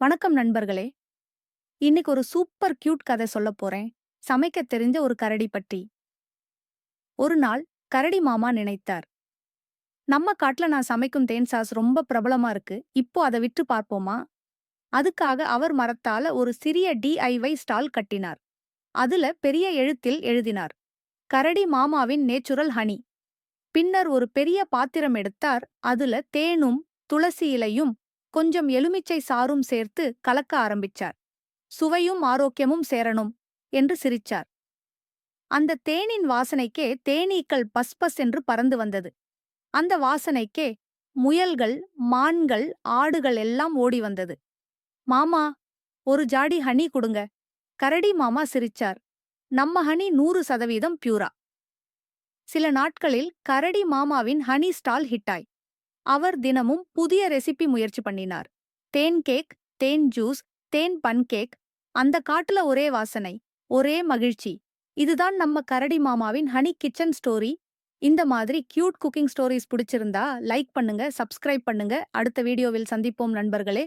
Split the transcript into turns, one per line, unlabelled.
வணக்கம் நண்பர்களே. இன்னைக்கு ஒரு சூப்பர் கியூட் கதை சொல்லப் போறேன். சமைக்க தெரிஞ்ச ஒரு கரடி பற்றி. ஒரு நாள் கரடி மாமா நினைத்தார். நம்ம காட்டுல நான் சமைக்கும் தேன் சாஸ் ரொம்ப பிரபலமா இருக்கு. இப்போ அதை விற்று பார்ப்போமா? அதுக்காக அவர் மரத்தால ஒரு சிறிய டிஐவை ஸ்டால் கட்டினார். அதுல பெரிய எழுத்தில் எழுதினார் கரடி மாமாவின் நேச்சுரல் ஹனி. பின்னர் ஒரு பெரிய பாத்திரம் எடுத்தார். அதுல தேனும் துளசி இலையும் கொஞ்சம் எலுமிச்சை சாறும் சேர்த்து கலக்க ஆரம்பிச்சார். சுவையும் ஆரோக்கியமும் சேரணும் என்று சிரிச்சார். அந்த தேனின் வாசனைக்கே தேனீக்கள் பஸ் பஸ் என்று பறந்து வந்தது. அந்த வாசனைக்கே முயல்கள் மான்கள் ஆடுகள் எல்லாம் ஓடி வந்தது. மாமா ஒரு ஜாடி ஹனி கொடுங்க. கரடி மாமா சிரிச்சார். நம்ம ஹனி நூறு சதவீதம் பியூரா. சில நாட்களில் கரடி மாமாவின் ஹனி ஸ்டால் ஹிட்டாய். அவர் தினமும் புதிய ரெசிபி முயற்சி பண்ணினார். தேன் கேக் தேன் ஜூஸ் தேன் பன்கேக் அந்த காட்டுல ஒரே வாசனை ஒரே மகிழ்ச்சி. இதுதான் நம்ம கரடி மாமாவின் ஹனி கிச்சன் ஸ்டோரி இந்த மாதிரி கியூட் குக்கிங் ஸ்டோரிஸ் பிடிச்சிருந்தா லைக் பண்ணுங்க சப்ஸ்கிரைப் பண்ணுங்க. அடுத்த வீடியோவில் சந்திப்போம் நண்பர்களே.